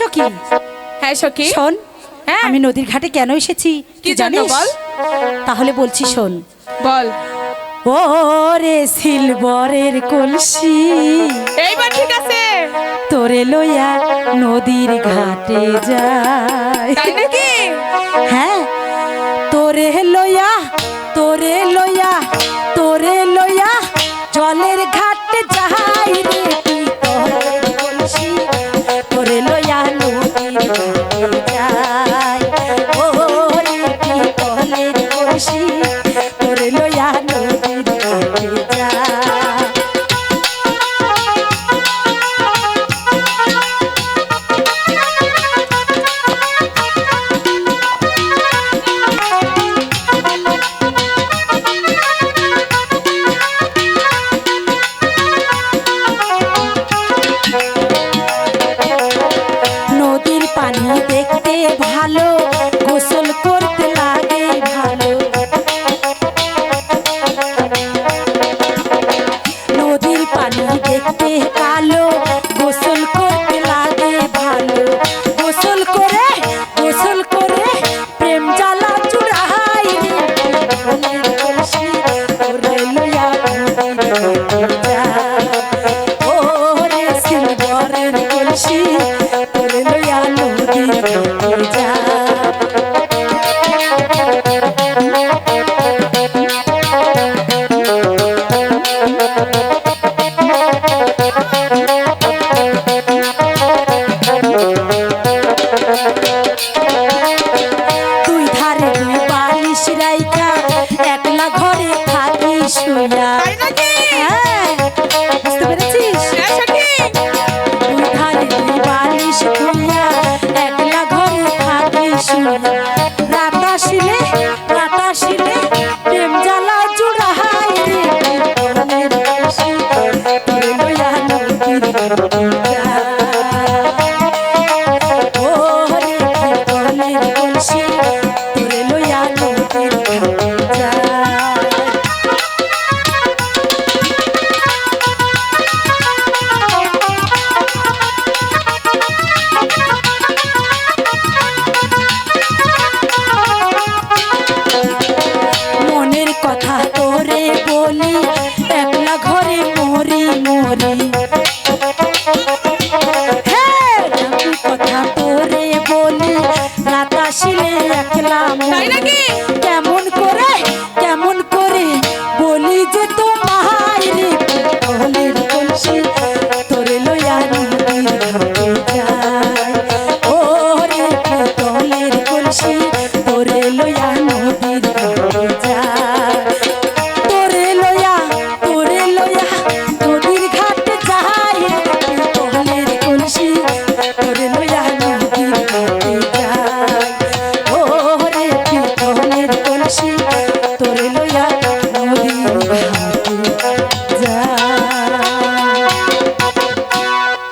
সখী হ্যাঁ সখী শোন হ্যাঁ। আমি নদীর ঘাটে কেন এসেছি কি জানিস? বল? তাহলে বলছি শোন। বল। ও রে সিলবরের কলসি এইবার ঠিক আছে। তোরে লইয়া নদীর ঘাটে যায় তাই নাকি? হ্যাঁ তোরে লইয়া তোরে লইয়া তোরে লইয়া জলের ঘাটে যাই। ঘাটে মানুষ দেখতে কালো, গোসল করতে লাগে ভালো। গোসল করে গোসল করে প্রেম জ্বালা চুড়াই রে। কলসি তোর লয়া নদীর রাইকা একলা ঘরে থাকি শুয়া হ্যাঁ বুঝতে পেরেছিস? ধারে বালিশ একলা ঘরে থাকি শুয়া নাকি?